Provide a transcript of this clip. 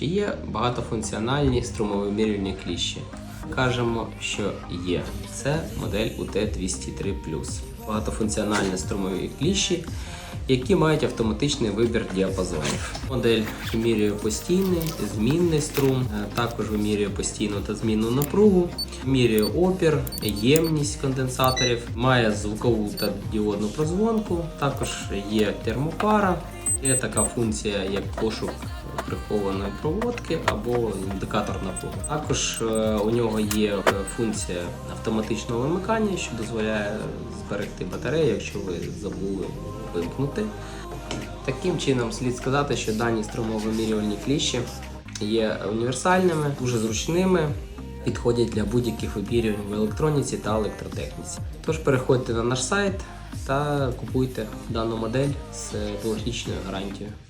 Чи є багатофункціональні струмовимірювальні кліщі? Кажемо, що є. Це модель UT203 Багатофункціональні струмові кліщі, які мають автоматичний вибір діапазонів. Модель вимірює постійний, змінний струм, е, також вимірює постійну та змінну напругу, вимірює опір, ємність конденсаторів, має звукову та діодну прозвонку, також є термопара. Є така функція, як пошук прихованої проводки або індикатор напруги. Також е, у нього є е, функція автоматичного вимикання, що дозволяє зберегти батарею, якщо ви забули вимкнути. Таким чином, слід сказати, що дані струмовимірювальні кліщі є універсальними, дуже зручними, підходять для будь-яких вимірювань в електроніці та електротехніці. Тож переходьте на наш сайт та купуйте дану модель з двохрічною гарантією.